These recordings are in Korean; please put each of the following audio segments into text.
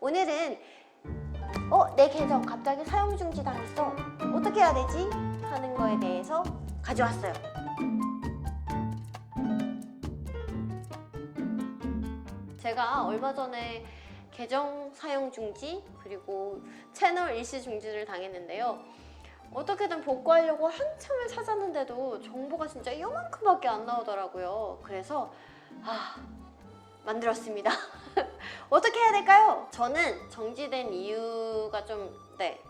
오늘은 어, 내 계정 갑자기 사용 중지 당했어. 어떻게 해야 되지? 하는 거에 대해서 가져왔어요. 제가 얼마 전에 계정 사용 중지 그리고 채널 일시 중지를 당했는데요. 어떻게든 복구하려고 한참을 찾았는데도 정보가 진짜 이만큼밖에 안 나오더라고요. 그래서 아 만들었습니다. 어떻게 해야 될까요? 저는 정지된 이유가 좀 네,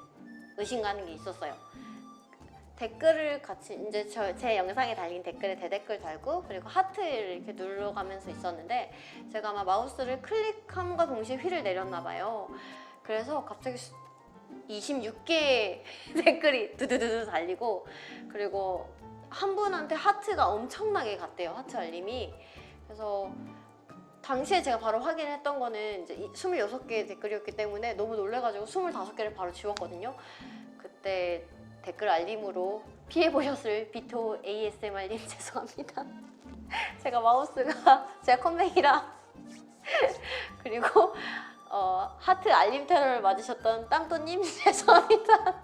의심 가는 게 있었어요. 댓글을 같이 이제 저, 제 영상에 달린 댓글에 대댓글 달고 그리고 하트를 이렇게 눌러가면서 있었는데 제가 아마 마우스를 클릭함과 동시에 휠을 내렸나 봐요. 그래서 갑자기 26개의 댓글이 두두두두 달리고 그리고 한 분한테 하트가 엄청나게 갔대요. 하트 알림이. 그래서 당시에 제가 바로 확인했던 거는 이제 26개의 댓글이었기 때문에 너무 놀래가지고 25개를 바로 지웠거든요. 그때 댓글 알림으로 피해 보셨을 비토 ASMR님 죄송합니다. 제가 마우스가 제가 컴백이라 그리고 어, 하트 알림 테러를 맞으셨던 땅또님 죄송합니다.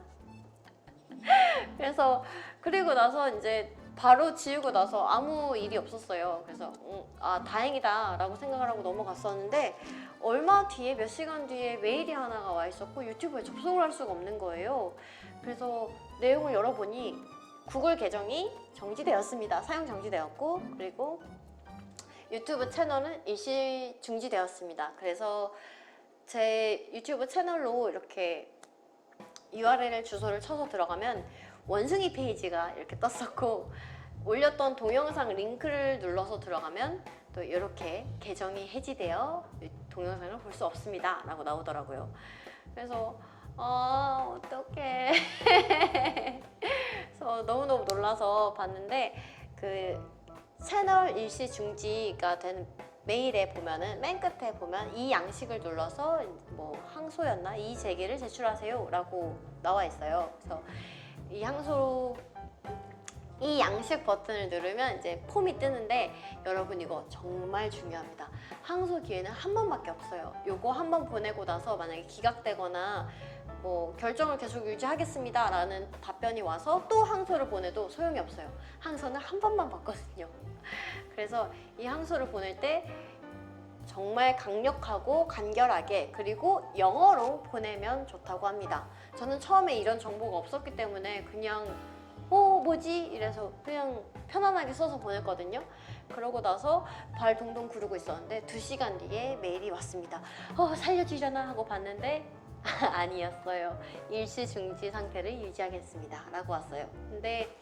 그래서 그리고 나서 이제 바로 지우고 나서 아무 일이 없었어요. 그래서 음, 아 다행이다라고 생각을 하고 넘어갔었는데 얼마 뒤에 몇 시간 뒤에 메일이 하나가 와 있었고 유튜브에 접속을 할 수가 없는 거예요. 그래서 내용을 열어보니 구글 계정이 정지되었습니다. 사용 정지되었고 그리고 유튜브 채널은 일시 중지되었습니다. 그래서 제 유튜브 채널로 이렇게 URL 주소를 쳐서 들어가면 원숭이 페이지가 이렇게 떴었고 올렸던 동영상 링크를 눌러서 들어가면 또 이렇게 계정이 해지되어 동영상을 볼 수 없습니다. 라고 나오더라고요. 그래서 아 어떡해. 그래서 너무너무 놀라서 봤는데 그 채널 일시 중지가 된 메일에 보면은 맨 끝에 보면 이 양식을 눌러서 뭐 항소였나? 이 제기를 제출하세요라고 나와 있어요. 그래서 이 항소 이 양식 버튼을 누르면 이제 폼이 뜨는데 여러분 이거 정말 중요합니다. 항소 기회는 한 번밖에 없어요. 요거 한 번 보내고 나서 만약에 기각되거나 뭐 결정을 계속 유지하겠습니다 라는 답변이 와서 또 항소를 보내도 소용이 없어요. 항소는 한 번만 받거든요. 그래서 이 항소를 보낼 때 정말 강력하고 간결하게 그리고 영어로 보내면 좋다고 합니다. 저는 처음에 이런 정보가 없었기 때문에 그냥 어 뭐지 이래서 그냥 편안하게 써서 보냈거든요. 그러고 나서 발 동동 구르고 있었는데 두 시간 뒤에 메일이 왔습니다. 어 살려주려나 하고 봤는데 아니었어요. 일시 중지 상태를 유지하겠습니다. 라고 왔어요. 근데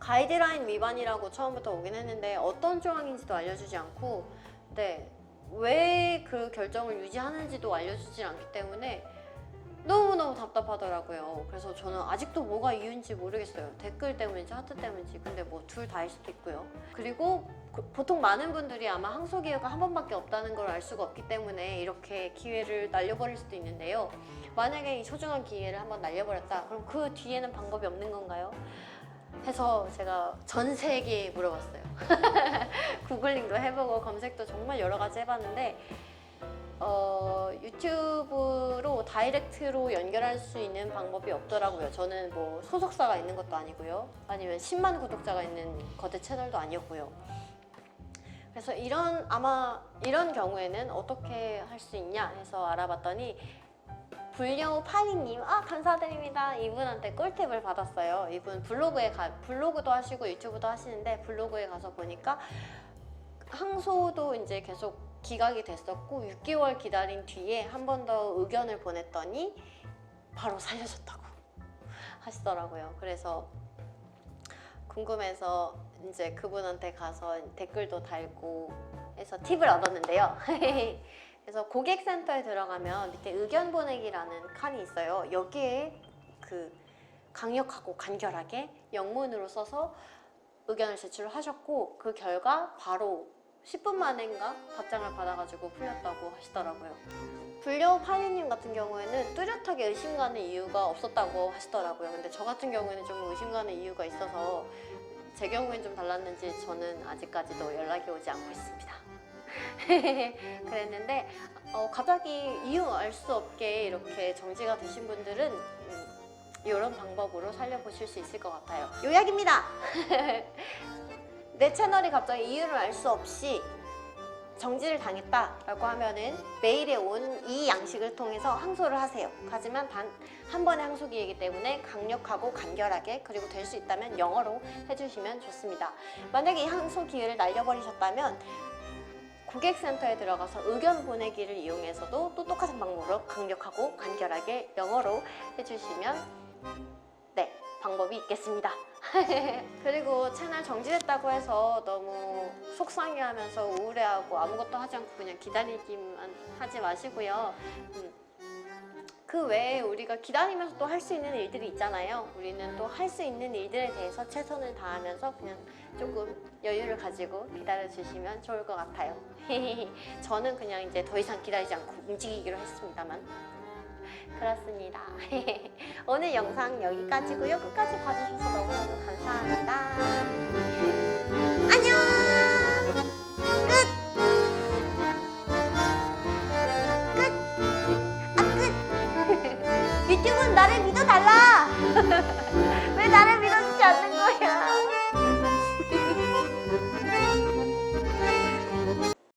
가이드라인 위반이라고 처음부터 오긴 했는데 어떤 조항인지도 알려주지 않고 네, 왜그 결정을 유지하는지도 알려주지 않기 때문에 너무너무 답답하더라고요. 그래서 저는 아직도 뭐가 이유인지 모르겠어요. 댓글 때문인지 하트 때문인지. 근데 뭐 둘 다일 수도 있고요. 그리고 그- 보통 많은 분들이 아마 항소 기회가 한 번밖에 없다는 걸 알 수가 없기 때문에 이렇게 기회를 날려버릴 수도 있는데요. 만약에 이 소중한 기회를 한번 날려버렸다. 그럼 그 뒤에는 방법이 없는 건가요? 해서 제가 전 세계에 물어봤어요. 구글링도 해보고 검색도 정말 여러 가지 해봤는데 어, 유튜브로 다이렉트로 연결할 수 있는 방법이 없더라고요. 저는 뭐 소속사가 있는 것도 아니고요. 아니면 10만 구독자가 있는 거대 채널도 아니었고요. 그래서 이런 아마 이런 경우에는 어떻게 할 수 있냐 해서 알아봤더니 불려우 파리님 아 감사드립니다. 이분한테 꿀팁을 받았어요. 이분 블로그에 가 블로그도 하시고 유튜브도 하시는데 블로그에 가서 보니까 항소도 이제 계속 기각이 됐었고 6개월 기다린 뒤에 한 번 더 의견을 보냈더니 바로 살려줬다고 하시더라고요. 그래서 궁금해서 이제 그분한테 가서 댓글도 달고 해서 팁을 얻었는데요 그래서 고객센터에 들어가면 밑에 의견 보내기라는 칸이 있어요. 여기에 그 강력하고 간결하게 영문으로 써서 의견을 제출을 하셨고 그 결과 바로 10분 만인가 답장을 받아가지고 풀렸다고 하시더라고요. 불려우 파리님 같은 경우에는 뚜렷하게 의심 가는 이유가 없었다고 하시더라고요. 근데 저 같은 경우에는 좀 의심 가는 이유가 있어서 제 경우엔 좀 달랐는지 저는 아직까지도 연락이 오지 않고 있습니다. 그랬는데 어, 갑자기 이유 알 수 없게 이렇게 정지가 되신 분들은 음, 이런 방법으로 살려보실 수 있을 것 같아요. 요약입니다. 내 채널이 갑자기 이유를 알 수 없이 정지를 당했다라고 하면은 메일에 온 이 양식을 통해서 항소를 하세요. 하지만 단 한 번의 항소기이기 때문에 강력하고 간결하게 그리고 될 수 있다면 영어로 해주시면 좋습니다. 만약에 이 항소 기회를 날려버리셨다면 고객센터에 들어가서 의견 보내기를 이용해서도 또 똑같은 방법으로 강력하고 간결하게 영어로 해주시면 네 방법이 있겠습니다. 그리고 채널 정지됐다고 해서 너무 속상해하면서 우울해하고 아무것도 하지 않고 그냥 기다리기만 하지 마시고요. 음, 그 외에 우리가 기다리면서 또 할 수 있는 일들이 있잖아요. 우리는 또 할 수 있는 일들에 대해서 최선을 다하면서 그냥 조금 여유를 가지고 기다려 주시면 좋을 것 같아요. 저는 그냥 이제 더 이상 기다리지 않고 움직이기로 했습니다만. 그렇습니다. 오늘 영상 여기까지고요. 끝까지 봐주셔서 너무너무 감사합니다. 안녕! 나를 믿어달라.